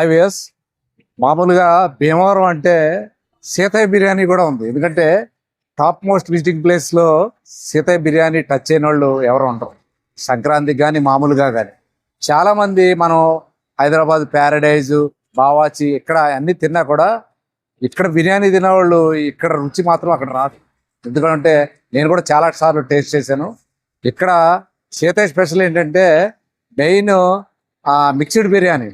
Highways మామూలుగా భీమవరం అంటే సీతయ్య బిర్యానీ కూడా ఉంది. ఎందుకంటే టాప్ మోస్ట్ విజిటింగ్ ప్లేస్లో సీతయ్య బిర్యానీ టచ్ అయిన వాళ్ళు ఎవరు ఉండరు. సంక్రాంతికి కానీ మామూలుగా కానీ చాలామంది మనం హైదరాబాద్ ప్యారడైజ్ బావాచి ఇక్కడ అన్ని తిన్నా కూడా ఇక్కడ బిర్యానీ తినేవాళ్ళు ఇక్కడ రుచి మాత్రం అక్కడ రాదు. ఎందుకంటే నేను కూడా చాలా సార్లు టేస్ట్ చేశాను. ఇక్కడ సీతయ్య స్పెషల్ ఏంటంటే main mixed biryani.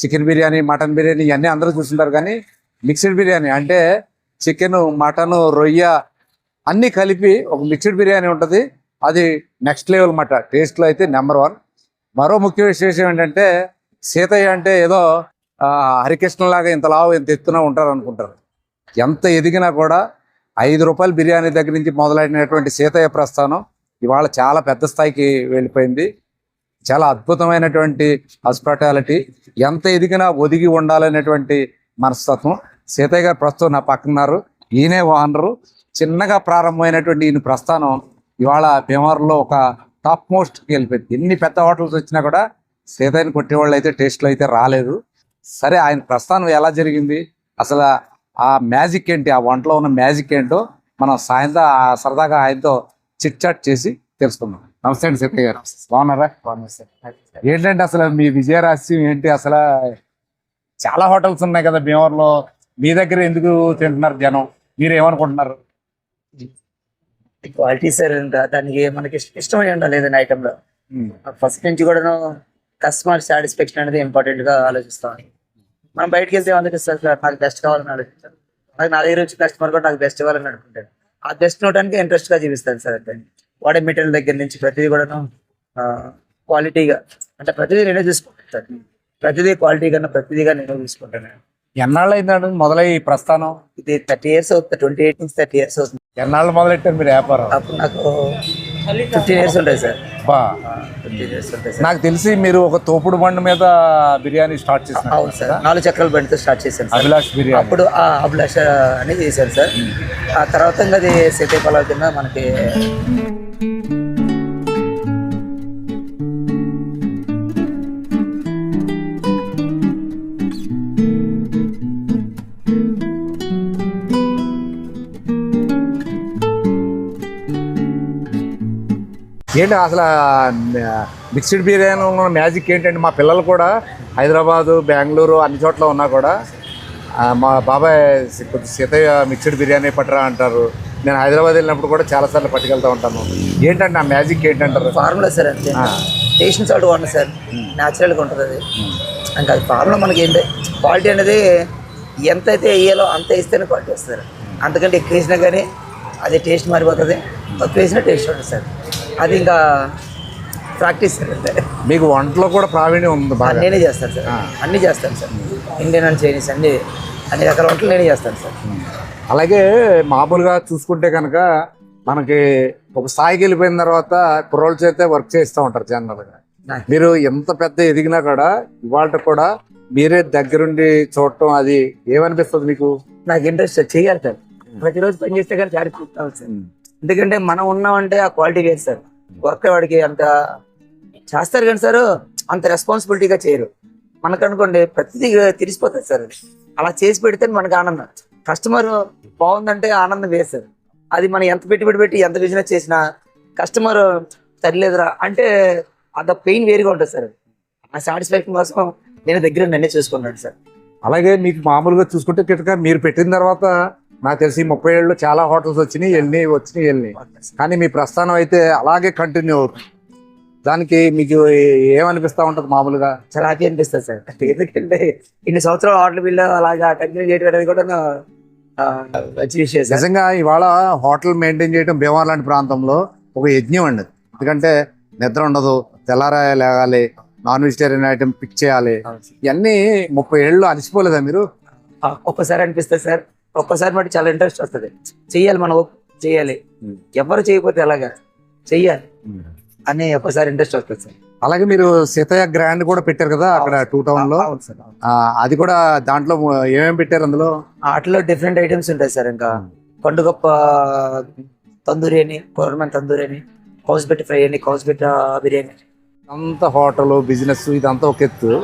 Chicken biryani mutton biryani ఇవన్నీ అందరూ చూస్తుంటారు కానీ మిక్స్డ్ బిర్యానీ అంటే చికెన్ మటన్ రొయ్య అన్నీ కలిపి ఒక మిక్స్డ్ బిర్యానీ ఉంటుంది. అది నెక్స్ట్ లెవెల్ మాట టేస్ట్లో అయితే నెంబర్ వన్. మరో ముఖ్య విశేషం ఏంటంటే సీతయ్య అంటే ఏదో హరికృష్ణలాగా ఇంత లావు ఇంత ఎత్తున ఉంటారు అనుకుంటారు. ఎంత ఎదిగినా కూడా ఐదు రూపాయల బిర్యానీ దగ్గర నుంచి మొదలైనటువంటి సీతయ్య ప్రస్థానం ఇవాళ చాలా పెద్ద స్థాయికి వెళ్ళిపోయింది. చాలా అద్భుతమైనటువంటి హాస్పిటాలిటీ ఎంత ఎదిగినా ఒదిగి ఉండాలనేటువంటి మనస్తత్వం. సీతయ్య గారు ప్రస్తుతం నా పక్కన ఉన్నారు ఈయనే ఓనరు చిన్నగా ప్రారంభమైనటువంటి ఈయన ప్రస్థానం ఇవాళ భీమవరంలో ఒక టాప్ మోస్ట్కి వెళ్ళిపోయింది. ఎన్ని పెద్ద హోటల్స్ వచ్చినా కూడా సీతయ్యని కొట్టేవాళ్ళు అయితే టేస్ట్లో అయితే రాలేదు. సరే ఆయన ప్రస్థానం ఎలా జరిగింది? అసలు ఆ మ్యాజిక్ ఏంటి? ఆ వంటలో ఉన్న మ్యాజిక్ ఏంటో మనం సాయంత్రం ఆ సరదాగా ఆయనతో చిట్ చాట్ చేసి తెలుసుకుందాం. నమస్తే అండి సీతయ్య గారు. బాగున్నారా? ఏంటంటే అసలు మీ విజయరహస్యం ఏంటి? అసలు చాలా హోటల్స్ ఉన్నాయి కదా భీమవరంలో. మీ దగ్గర ఎందుకు తింటున్నారు జనం? మీరు ఏమనుకుంటున్నారు క్వాలిటీ సార్ దానికి మనకి ఇష్ట- ఇష్టమై ఉండాలి ఏదైనా ఐటమ్లో. ఫస్ట్ నుంచి కూడా కస్టమర్ సాటిస్ఫాక్షన్ అనేది ఇంపార్టెంట్గా ఆలోచిస్తాం. మనం బయటకు వెళ్తే అందుకే సార్? నాకు బెస్ట్ కావాలని ఆలోచిస్తాను నాకు నా దగ్గర వచ్చి కస్టమర్ కూడా నాకు బెస్ట్ ఇవ్వాలని అనుకుంటాను ఆ బెస్ట్ నోటానికి ఇంట్రెస్ట్గా చూపిస్తాను సార్ అంటే వాడే మెటీరియల్ దగ్గర నుంచి ప్రతిదీ కూడాను క్వాలిటీగా అంటే ప్రతిదీ నేనే చూసుకుంటాను సార్ ప్రతిదీ క్వాలిటీ కన్నా ప్రతిదీగా నేను చూసుకుంటాను ఎన్నాళ్ళు అయిందండి మొదలై ప్రస్థానం? ఇది థర్టీ ఇయర్స్ అవుతుంది ట్వంటీ ఎయిట్ నుంచి థర్టీ ఇయర్స్ అవుతుంది. ఎన్నాళ్ళు మొదలెట్టారు మీరు వ్యాపారం? అప్పుడు నాకు ఫిఫ్టీన్ ఇయర్స్ ఉంటాయి సార్. బా. ఫిఫ్టీన్ ఇయర్స్ ఉంటాయి సార్. నాకు తెలిసి మీరు ఒక తోపుడు బండి మీద బిర్యానీ స్టార్ట్ చేసిన అవును సార్. నాలుగు చక్రాల బండితో స్టార్ట్ చేశాను సార్. అభిలాష్ బిర్యానీ. అప్పుడు ఆ అభిలాష అనేది చేశాను సార్. ఆ తర్వాత ఇంకా అది సీతే పలావ్ కింద మనకి ఏంటి అసలు మిక్స్డ్ బిర్యానీ ఉన్న మ్యాజిక్ ఏంటంటే మా పిల్లలు కూడా హైదరాబాదు బెంగళూరు అన్ని చోట్ల ఉన్నా కూడా మా బాబాయ్ కొద్ది సీతయ్య మిక్స్డ్ బిర్యానీ పట్టరా అంటారు. నేను హైదరాబాద్ వెళ్ళినప్పుడు కూడా చాలాసార్లు పట్టుకెళ్తూ ఉంటాను. ఏంటంటే ఆ మ్యాజిక్ ఏంటంటారు? ఫార్ములా సార్ అంతే. టేస్ట్ సాల్ట్ వాడిన సార్. న్యాచురల్గా ఉంటుంది అది. ఇంకా అది ఫార్ములా మనకి ఏంటి? క్వాలిటీ అనేది ఎంత అయితే వేయాలో అంత వేస్తేనే క్వాలిటీ వస్తుంది అంతకంటే ఎక్కువ వేసినా కానీ అది టేస్ట్ మారిపోతుంది. తక్కువ వేసినా టేస్ట్ ఉంటుంది సార్. అది ఇంకా ప్రాక్టీస్ సార్ అంతే. మీకు వంటలో కూడా ప్రావీణ్యం ఉంది బాగా. నేనే చేస్తాను సార్. అన్నీ చేస్తాను సార్. ఇండియన్ అండ్ చైనీస్ అన్ని అన్ని రకాల వంటలు నేనే చేస్తాను సార్. అలాగే మామూలుగా చూసుకుంటే కనుక మనకి ఒక స్థాయికి వెళ్ళిపోయిన తర్వాత కుర్రోళ్ళ చేతే వర్క్ చేస్తూ ఉంటారు జనరల్గా. మీరు ఎంత పెద్ద ఎదిగినా కూడా ఇవాళ కూడా మీరే దగ్గరుండి చూడటం అది ఏమనిపిస్తుంది మీకు? నాకు ఇంట్రెస్ట్ చేయాలి సార్. ప్రతిరోజు పని చేస్తే కానీ సాటిస్ఫాక్షన్ సార్. ఎందుకంటే మనం ఉన్నామంటే ఆ క్వాలిటీ వేరు సార్. వర్క్ వాడికి అంత చేస్తారు కానీ సార్ అంత రెస్పాన్సిబిలిటీగా చేయరు. మనకనుకోండి ప్రతిదీ తెలిసిపోతుంది సార్. అలా చేసి పెడితే మనకు ఆనందం. కస్టమర్ బాగుందంటే ఆనందం వేస్తారు అది మనం ఎంత పెట్టుబడి పెట్టి ఎంత బిజినెస్ చేసినా కస్టమర్ సరిలేదురా అంటే అంత పెయిన్ వేరుగా ఉంటుంది సార్. ఆ సాటిస్ఫాక్షన్ కోసం నేను దగ్గర నన్నే చూసుకున్నాను సార్. అలాగే మీకు మామూలుగా చూసుకుంటే కిటక మీరు పెట్టిన తర్వాత నాకు తెలిసి ముప్పై ఏళ్ళు చాలా హోటల్స్ వచ్చినాయి వెళ్ళినాయి వచ్చినాయి వెళ్ళినాయి. కానీ మీ ప్రస్థానం అయితే అలాగే కంటిన్యూ అవుతుంది. దానికి మీకు ఏమనిపిస్తా ఉంటుంది మామూలుగా? చాలా హ్యాపీ అనిపిస్తుంది సార్. ఎందుకంటే ఇన్ని సంవత్సరాలు ఆటలు బిల్లు అలాగా కంటిన్యూ చేయడం అనేది కూడా నిజంగా ఇవాళ హోటల్ మెయింటైన్ చేయడం భీమవరం లాంటి ప్రాంతంలో ఒక యజ్ఞం అండి. ఎందుకంటే నిద్ర ఉండదు తెల్లారా లేగాలి నాన్ వెజిటేరియన్ ఐటమ్ పిక్ చేయాలి. ఇవన్నీ ముప్పై ఏళ్ళు అలసిపోలేదా మీరు? ఒక్కసారి అనిపిస్తుంది సార్. ఒక్కసారి మటు చాలా ఇంట్రెస్ట్ వస్తుంది. చెయ్యాలి మనం చెయ్యాలి. ఎవరు చేయకపోతే ఎలాగా? చెయ్యాలి. అని ఒక్కసారి ఇంట్రెస్ట్ వస్తుంది సార్. అలాగే మీరు సీతయ్య గ్రాండ్ కూడా పెట్టారు కదా అక్కడ టూ టౌన్లో? అది కూడా దాంట్లో ఏమేమి పెట్టారు అందులో? వాటిలో డిఫరెంట్ ఐటమ్స్ ఉంటాయి సార్ ఇంకా. పండుగప్ప తందూరి అని గవర్నమెంట్ తందూరి అని కౌస్ పెట్టి ఫ్రై అని కౌస్ పెట్టి బిర్యానీ అంత హోటల్ బిజినెస్ ఇదంతా ఒక ఎత్తు.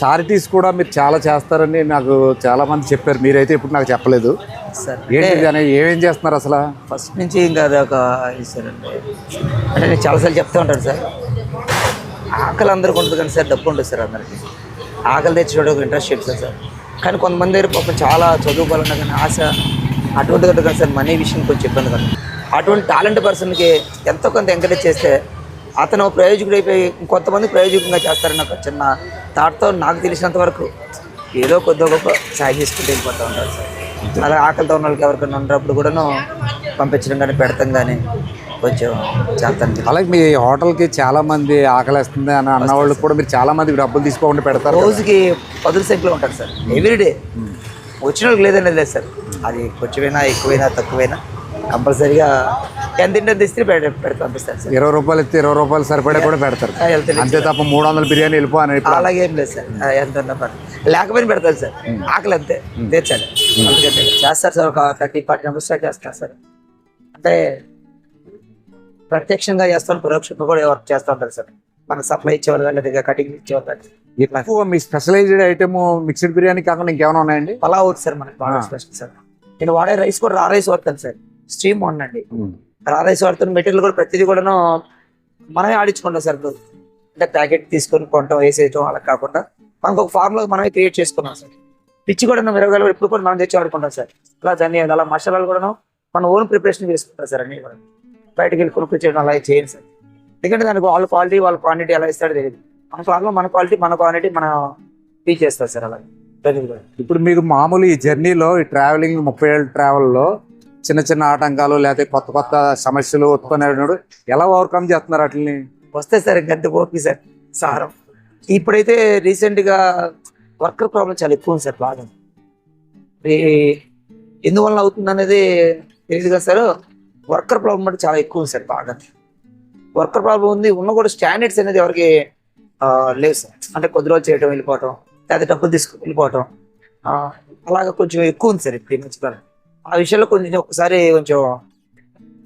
చారిటీస్ కూడా మీరు చాలా చేస్తారని నాకు చాలా మంది చెప్పారు. మీరైతే ఇప్పుడు నాకు చెప్పలేదు. ఏంటి ఏమేం చేస్తున్నారు అసలు? ఫస్ట్ నుంచి ఇంకా అది ఒక సార్ అంటే అంటే నేను చాలాసార్లు చెప్తూ ఉంటాను సార్. ఆకలి అందరికి ఉంటుంది కానీ సార్ డబ్బు ఉంటుంది సార్ అందరికి. ఆకలి తెచ్చుకోవడం ఒక ఇంట్రెస్ట్ చెప్తాను సార్. కానీ కొంతమంది దగ్గర పాపం చాలా చదువుకోవాలన్నా కానీ ఆశ అటువంటి కానీ సార్ మనీ విషయం కొంచెం ఇబ్బంది కదా. అటువంటి టాలెంట్ పర్సన్కి ఎంతో కొంత ఎంకరేజ్ చేస్తే అతను ప్రయోజకుడు అయిపోయి కొంతమంది ప్రయోజకంగా చేస్తారని ఒక చిన్న థాట్తో నాకు తెలిసినంత వరకు ఏదో కొద్దిగా గొప్ప సాయం చేసుకుంటూ వెళ్ళిపోతూ ఉంటారు. సార్ అలా ఆకలితో ఉన్న వాళ్ళకి ఎవరికైనా ఉన్నప్పుడు కూడాను పంపించడం కానీ పెడతాం కానీ కొంచెం చేస్తాను అలాగే మీ హోటల్కి చాలా మంది ఆకలేస్తుంది అని అన్న వాళ్ళు కూడా మీరు చాలా మంది డబ్బులు తీసుకోకుండా పెడతారు రోజుకి పదుల సంఖ్యలో ఉంటారు సార్. ఎవ్రీడే వచ్చిన వాళ్ళకి లేదనేది లేదు సార్. అది కొంచెమైనా ఎక్కువైనా తక్కువైనా కంపల్సరీగా ఎంత తింటే తెస్తే పెడ పెడితే పంపిస్తారు సార్. ఇరవై రూపాయలు ఇస్తే ఇరవై రూపాయలు సరిపడా కూడా పెడతారు. అంతే తప్ప మూడు వందల బిర్యానీ వెళ్ళిపో అని అలాగే ఏం లేదు సార్. ఎంత ఉన్నా పర్లేదు. లేకపోయినా పెడతారు సార్. ఆకలి అంతే. తెచ్చాలి చేస్తారు సార్. ఒక థర్టీ ఫార్టీ మెంబర్స్ చేస్తారు సార్. అంటే ప్రత్యక్షంగా చేస్తాను పరోక్షంగా కూడా వర్క్ చేస్తూ ఉంటారు సార్. మన సప్లై ఇచ్చేవాళ్ళు కానీ లేదా కటింగ్ ఇచ్చేవాళ్ళు ఎక్కువ మీ స్పెషలైజ్డ్ ఐటమ్ మిక్స్డ్ బిర్యానీ కాకుండా ఇంకేమైనా ఉన్నాయండి? పలావ్ అవుతుంది సార్ మనకి బాగా స్పెషల్ సార్. నేను వాడే రైస్ కూడా రా రైస్ వాడతాను సార్. స్ట్రీమ్ వండండి రా రైస్ వాడుతున్న మెటీరియల్ కూడా ప్రతిదీ కూడాను మనమే ఆడించుకుంటాం సార్ అంటే ప్యాకెట్ తీసుకొని కొంటాం వేసేయటం అలా కాకుండా మనకు ఒక ఫార్ములా మనమే క్రియేట్ చేసుకున్నాం సార్. పిచ్చి కూడా మిరగాయలు ఇప్పుడు కూడా మనం తెచ్చి వాడుకుంటాం సార్. అలా దాన్ని అలా మసాలాలు కూడా మన ఓన్ ప్రిపరేషన్ చేసుకుంటాం సార్ అన్ని కూడా బయటకి వెళ్ళి కొనుక్కు చేయడం అలా చేయండి సార్. ఎందుకంటే దానికి వాళ్ళ క్వాలిటీ వాళ్ళ క్వాంటిటీ ఎలా ఇస్తాడో తెలియదు. మన ఫార్ములా మన క్వాలిటీ మన క్వాంటిటీ మన టీచ్ చేస్తారు సార్ అలా. ఇప్పుడు మీకు మామూలు ఈ జర్నీలో ఈ ట్రావెలింగ్ ముప్పై ఏళ్ళ ట్రావెల్లో చిన్న చిన్న ఆటంకాలు లేకపోతే కొత్త కొత్త సమస్యలు ఉత్పన్నడు ఎలా ఓవర్కమ్ చేస్తున్నారు వాటిని వస్తే సార్ ఇంకంత ఓపి సార్ సారం. ఇప్పుడైతే రీసెంట్గా వర్కర్ ప్రాబ్లం చాలా ఎక్కువ ఉంది సార్ బాగా. ఎందువల్ల అవుతుంది అనేది తెలియదు కదా సార్. వర్కర్ ప్రాబ్లం అంటే చాలా ఎక్కువ ఉంది సార్ బాగా. వర్కర్ ప్రాబ్లం ఉంది ఉన్న కూడా స్టాండర్డ్స్ అనేది ఎవరికి లేవు సార్. అంటే కొద్ది రోజులు చేయడం వెళ్ళిపోవటం లేదా డబ్బులు తీసుకుని వెళ్ళిపోవటం. అలాగ అలాగా కొంచెం ఎక్కువ ఉంది సార్ ఇప్పుడు ఈ మధ్యకాలం ఆ విషయంలో కొంచెం ఒకసారి కొంచెం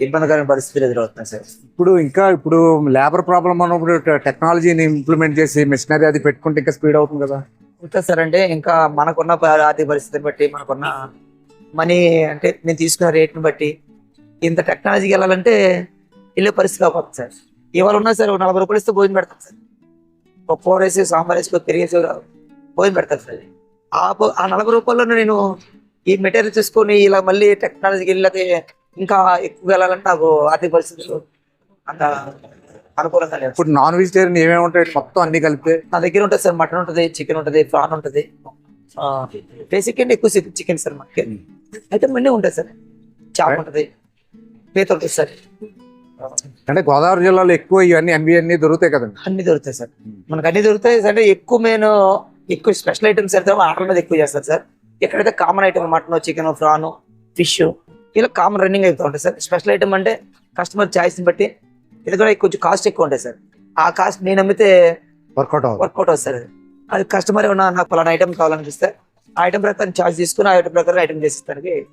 ఇబ్బందికరమైన పరిస్థితులు ఎదురవుతున్నాయి సార్. ఇప్పుడు ఇంకా ఇప్పుడు లేబర్ ప్రాబ్లం ఉన్నప్పుడు టెక్నాలజీని ఇంప్లిమెంట్ చేసి మిషనరీ అది పెట్టుకుంటే ఇంకా స్పీడ్ అవుతుంది కదా. అవుతుంది సార్. అంటే ఇంకా మనకున్న ఆర్థిక పరిస్థితిని బట్టి మనకున్న మనీ అంటే నేను తీసుకున్న రేట్ని బట్టి ఇంత టెక్నాలజీకి వెళ్ళాలంటే వెళ్ళే పరిస్థితి కాకపోతుంది సార్. ఇవాళ ఉన్నా సార్ ఒక నలభై రూపాయలు ఇస్తే భోజనం పెడతారు సార్. ఒక కూర వేసి సాంబార్ వేసి ఒక పెరిగేసి భోజనం పెడతారు సార్. ఆ నలభై రూపాయల్లో నేను ఈ మెటీరియల్ తీసుకొని ఇలా మళ్ళీ టెక్నాలజీకి వెళ్ళతే ఇంకా ఎక్కువ వెళ్ళాలంటే నాకు ఆర్థిక పరిస్థితులు అంత అనుకూలంగా లేవు ఇప్పుడు నాన్ వెజిటేరియన్ ఏమేమి ఉంటాయి? మొత్తం అన్ని కలిపితే? నా దగ్గర ఉంటుంది సార్ మటన్ ఉంటుంది చికెన్ ఉంటుంది ప్రాన్ ఉంటుంది. బేసిక్ అంటే ఎక్కువ చికెన్ సార్ మనకి అయితే అన్నీ ఉంటాయి సార్. చాప్ ఉంటుంది. పీత ఉంటుంది సార్. అంటే గోదావరి జిల్లాలో ఎక్కువ ఇవన్నీ అన్ని అన్ని దొరుకుతాయి కదండి. అన్ని దొరుకుతాయి సార్. మనకు అన్ని దొరుకుతాయి అంటే ఎక్కువ మెయిన్ ఎక్కువ స్పెషల్ ఐటమ్స్ అయితే ఆర్డర్ మీద ఎక్కువ చేస్తారు సార్. ఎక్కడైతే common item mutton chicken prawn fish ఇలా కామన్ రన్నింగ్ అవుతూ ఉంటాయి సార్. స్పెషల్ ఐటమ్ అంటే కస్టమర్ని బట్టి ఇది కూడా కొంచెం కాస్ట్ ఎక్కువ ఉంటాయి సార్. ఆ కాస్ట్ నేను అమ్మితే వర్కౌట్ వర్కౌట్ అవుతుంది. సార్. అది కస్టమర్ ఏమన్నా నాకు పలానా ఐటమ్ కావాలనిపిస్తే ఆ ఐటమ్ ప్రకారం ఛార్జ్ తీసుకుని ఆ ఐటమ్ ప్రకారం ఐటమ్ చేసిస్తానికి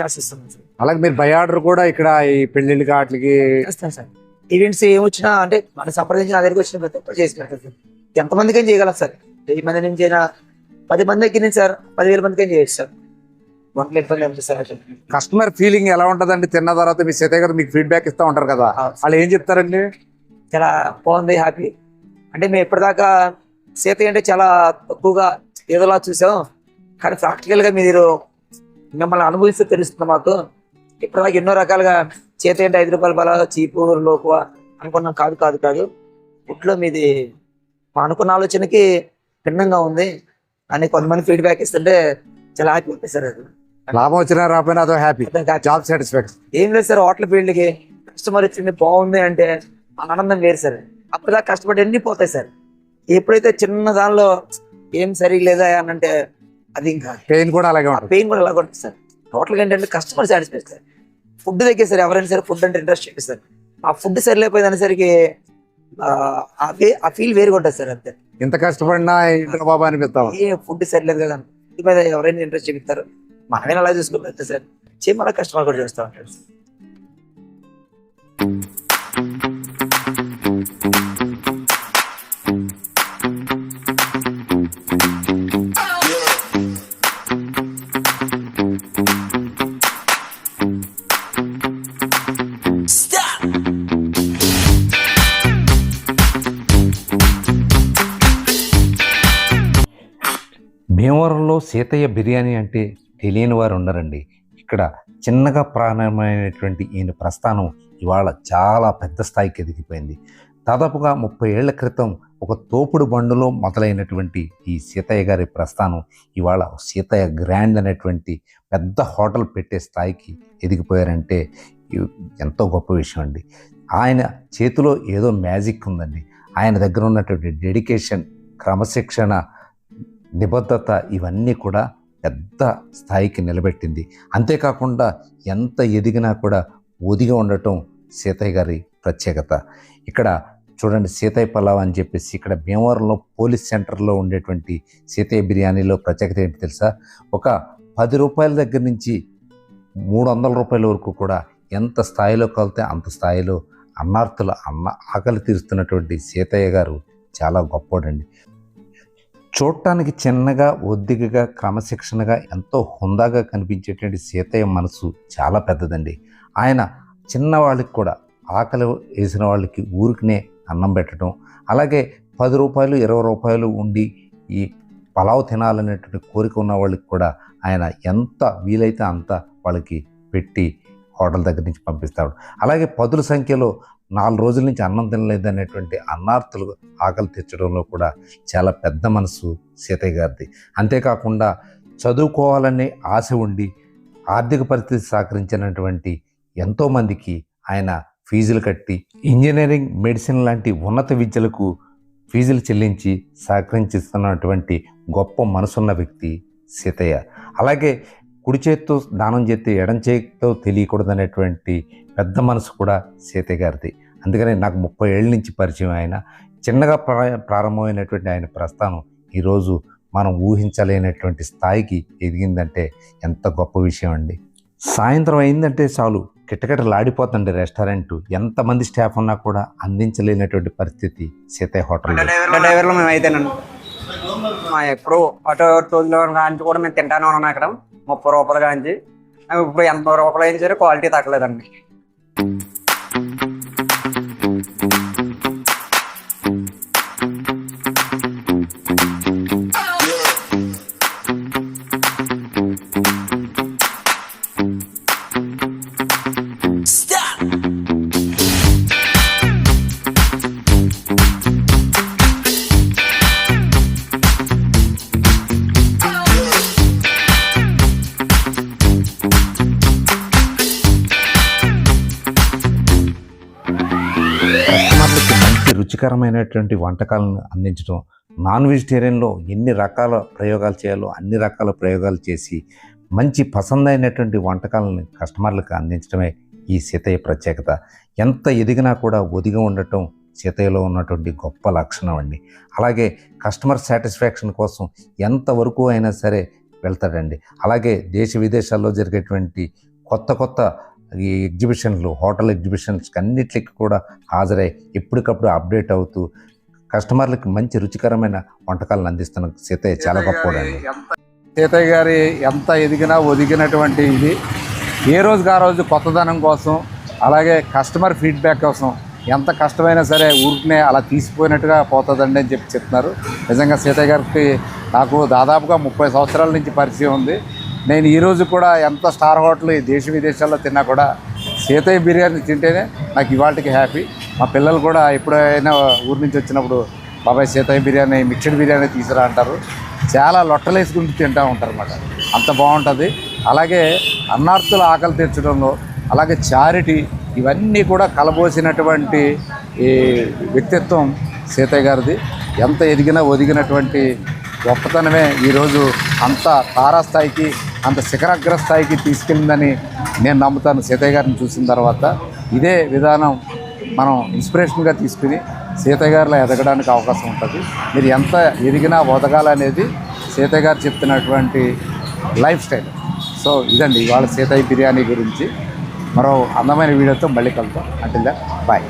ఛార్జ్ ఇస్తున్నాం సార్. అలాగే మీరు బై ఆర్డర్ కూడా ఇక్కడ ఈ పెళ్ళిళ్ళకి వాటికి చేస్తాం సార్. ఈవెంట్స్ ఏం వచ్చినా అంటే మన సంప్రదించిన దగ్గరికి వచ్చిన ప్రతి ఒక్కరు చేసి పెడతాం సార్. ఎంతమందికి చేయగలం సార్. వెయ్యి మంది నుంచి అయినా పది మంది ఎక్కింది సార్ పదివేల మందికి ఏం చేయొచ్చు సార్ వంటలు ఇబ్బంది ఏమి సార్. కస్టమర్ ఫీలింగ్ ఎలా ఉంటదండి? తిన్న తర్వాత మీ సీతయ్య గారు మీకు ఫీడ్బ్యాక్ ఇస్తా ఉంటారు కదా. వాళ్ళు ఏం చెప్తారండి? చాలా బాగుంది హ్యాపీ అంటే మేము ఇప్పటిదాకా సీత అంటే చాలా తక్కువగా ఏదోలా చూసాం. కానీ ప్రాక్టికల్గా మీరు మిమ్మల్ని అనుభవిస్తే తెలుస్తుంది మాకు. ఇప్పటిదాకా ఎన్నో రకాలుగా చేత అంటే ఐదు రూపాయల బల చీపు లోపు అనుకున్నాం. కాదు కాదు కాదు. ఫుడ్లో మీది మా అనుకున్న ఆలోచనకి భిన్నంగా ఉంది. అని కొంతమంది ఫీడ్బ్యాక్ ఇస్తుంటే చాలా హ్యాపీ ఉంటుంది సార్ అది. లాభం వచ్చినా రాకపోయినా అదో హ్యాపీ జాబ్ సాటిస్ఫాక్షన్ ఏం లేదు సార్ హోటల్ ఫీల్డ్కి కస్టమర్ ఇచ్చింది బాగుంది అంటే ఆనందం వేరు సార్. అప్పటిదాకా కష్టపడి అన్ని పోతాయి సార్? ఎప్పుడైతే చిన్న దానిలో ఏం సరిగా లేదా అని అంటే అది ఇంకా పెయిన్ కూడా అలాగే ఉంటుంది. పెయిన్ కూడా అలాగ ఉంటుంది సార్. హోటల్కి ఏంటంటే కస్టమర్ సాటిస్ఫై సార్. ఫుడ్ దగ్గర సార్ ఎవరైనా సరే ఫుడ్ అంటే ఇంట్రెస్ట్ చూపిస్తారు. ఆ ఫుడ్ సరిలేకపోయింది అనేసరికి ఆ, ఫీల్ వేరుగా ఉంటుంది సార్ అంతే. ఇంత కష్టపడినా బాబా అనిపిస్తావా? ఏ ఫుడ్ సరిలేదు కదా మీద ఎవరైనా ఇంట్రెస్ట్ చూపిస్తారు. మనమే అలా చూసుకుంటారు సార్. చేయి మళ్ళీ కస్టమర్ కూడా చూస్తూ ఉంటారు సార్. భీమవరంలో సీతయ్య బిర్యానీ అంటే తెలియని వారు ఉండరండి. ఇక్కడ చిన్నగా ప్రారంభమైనటువంటి ఈయన ప్రస్థానం ఇవాళ చాలా పెద్ద స్థాయికి ఎదిగిపోయింది. దాదాపుగా ముప్పై ఏళ్ళ క్రితం ఒక తోపుడు బండులో మొదలైనటువంటి ఈ సీతయ్య గారి ప్రస్థానం ఇవాళ సీతయ్య గ్రాండ్ అనేటువంటి పెద్ద హోటల్ పెట్టే స్థాయికి ఎదిగిపోయారంటే ఎంతో గొప్ప విషయం అండి. ఆయన చేతిలో ఏదో మ్యాజిక్ ఉందండి. ఆయన దగ్గర ఉన్నటువంటి డెడికేషన్ క్రమశిక్షణ నిబద్ధత ఇవన్నీ కూడా పెద్ద స్థాయికి నిలబెట్టింది. అంతేకాకుండా ఎంత ఎదిగినా కూడా ఒదిగి ఉండటం సీతయ్య గారి ప్రత్యేకత. ఇక్కడ చూడండి సీతయ్య పలావ్ అని చెప్పేసి ఇక్కడ భీమవరంలో పోలీస్ సెంటర్లో ఉండేటువంటి సీతయ్య బిర్యానీలో ప్రత్యేకత ఏంటి తెలుసా? ఒక పది రూపాయల దగ్గర నుంచి మూడు వందల రూపాయల వరకు కూడా ఎంత స్థాయిలో కలితే అంత స్థాయిలో అన్నార్థుల అన్న ఆకలి తీరుస్తున్నటువంటి సీతయ్య గారు చాలా గొప్పోడండి చూడటానికి చిన్నగా ఒద్దిగగా క్రమశిక్షణగా ఎంతో హుందాగా కనిపించేటువంటి సీతయ్య మనసు చాలా పెద్దదండి. ఆయన చిన్న వాళ్ళకి కూడా ఆకలి వేసిన వాళ్ళకి ఊరికినే అన్నం పెట్టడం అలాగే పది రూపాయలు ఇరవై రూపాయలు ఉండి ఈ పలావ్ తినాలనేటువంటి కోరిక ఉన్న వాళ్ళకి కూడా ఆయన ఎంత వీలైతే అంత వాళ్ళకి పెట్టి హోటల్ దగ్గర నుంచి పంపిస్తాడు అలాగే పదుల సంఖ్యలో నాలుగు రోజుల నుంచి అన్నం తినలేదు అనేటువంటి అన్నార్థులు ఆకలి తెచ్చడంలో కూడా చాలా పెద్ద మనసు సీతయ్య గారిది. అంతేకాకుండా చదువుకోవాలనే ఆశ ఉండి ఆర్థిక పరిస్థితి సహకరించినటువంటి ఎంతోమందికి ఆయన ఫీజులు కట్టి ఇంజనీరింగ్ మెడిసిన్ లాంటి ఉన్నత విద్యలకు ఫీజులు చెల్లించి సహకరించిస్తున్నటువంటి గొప్ప మనసున్న వ్యక్తి సీతయ్య. అలాగే కుడి చేత్తో దానం చేస్తే ఎడం చేతితో తెలియకూడదనేటువంటి పెద్ద మనసు కూడా సీతయ్య గారిది. అందుకని నాకు ముప్పై ఏళ్ళ నుంచి పరిచయం ఆయన. చిన్నగా ప్రా ప్రారంభమైనటువంటి ఆయన ప్రస్థానం ఈరోజు మనం ఊహించలేనటువంటి స్థాయికి ఎదిగిందంటే ఎంత గొప్ప విషయం అండి. సాయంత్రం అయిందంటే చాలు. కిటకిటలాడిపోతుంది రెస్టారెంట్. ఎంతమంది స్టాఫ్ ఉన్నా కూడా అందించలేనటువంటి పరిస్థితి సీతయ్య హోటల్ డ్రైవర్లు మేము అయితేనండి మా ఎప్పుడు ఆటో రోజులో కూడా మేము తింటానే ఉన్నాం ఇక్కడ ముప్పై రూపాయలు కాంచి ఇప్పుడు ఎనభై రూపాయలు అయినా సరే క్వాలిటీ తగ్గలేదండి. కస్టమర్లకి మంచి రుచికరమైనటువంటి వంటకాలను అందించడం నాన్ వెజిటేరియన్లో ఎన్ని రకాల ప్రయోగాలు చేయాలో అన్ని రకాల ప్రయోగాలు చేసి మంచి పసందైనటువంటి వంటకాలను కస్టమర్లకు అందించడమే ఈ సీతయ్య ప్రత్యేకత. ఎంత ఎదిగినా కూడా ఒదిగి ఉండటం సీతయ్యలో ఉన్నటువంటి గొప్ప లక్షణం అండి. అలాగే కస్టమర్ సాటిస్ఫాక్షన్ కోసం ఎంతవరకు అయినా సరే వెళ్తాడండి. అలాగే దేశ విదేశాల్లో జరిగేటువంటి కొత్త కొత్త ఈ ఎగ్జిబిషన్లు హోటల్ ఎగ్జిబిషన్స్ అన్నిటికి కూడా హాజరై ఎప్పటికప్పుడు అప్డేట్ అవుతూ కస్టమర్లకు మంచి రుచికరమైన వంటకాలను అందిస్తున్న సీతయ్య చాలా గొప్పవాడండి. సీతయ్య గారి ఎంత ఎదిగినా ఒదిగినటువంటి ఇది. ఏ రోజుకి ఆ రోజు కొత్తదనం కోసం అలాగే కస్టమర్ ఫీడ్బ్యాక్ కోసం ఎంత కష్టమైనా సరే ఊరికనే అలా తీసిపోయినట్టుగా పోతుందండి అని చెప్పి చెప్తున్నారు. నిజంగా సీతయ్య గారికి నాకు దాదాపుగా ముప్పై సంవత్సరాల నుంచి పరిచయం ఉంది. నేను ఈరోజు కూడా ఎంత స్టార్ హోటల్ ఈ దేశ విదేశాల్లో తిన్నా కూడా సీతయ్య బిర్యానీ తింటేనే నాకు ఇవాళకి హ్యాపీ. మా పిల్లలు కూడా ఎప్పుడైనా ఊరి నుంచి వచ్చినప్పుడు బాబాయ్ సీతయ్య బిర్యానీ మిక్స్డ్ బిర్యానీ తీసుకురా అంటారు. చాలా లొట్టలేసుకుని తింటూ ఉంటారు అన్నమాట అంత బాగుంటుంది. అలాగే అన్నార్థుల ఆకలి తీర్చడంలో అలాగే చారిటీ ఇవన్నీ కూడా కలబోసినటువంటి ఈ వ్యక్తిత్వం సీతయ్య గారిది. ఎంత ఎదిగినా ఒదిగినటువంటి గొప్పతనమే ఈరోజు అంత తారాస్థాయికి అంత శిఖరాగ్ర స్థాయికి తీసుకెళ్ళిందని నేను నమ్ముతాను. సీతయ్య గారిని చూసిన తర్వాత ఇదే విధానం మనం ఇన్స్పిరేషన్గా తీసుకుని సీతయ్య గారిలో ఎదగడానికి అవకాశం ఉంటుంది. మీరు ఎంత ఎదిగినా ఒదగాలనేది సీతయ్య గారు చెప్తున్నటువంటి లైఫ్ స్టైల్. సో ఇదండి ఇవాళ సీతయ్య బిర్యానీ గురించి. మరో అందమైన వీడియోతో మళ్ళీ కలుద్దాం. అంటే బాయ్.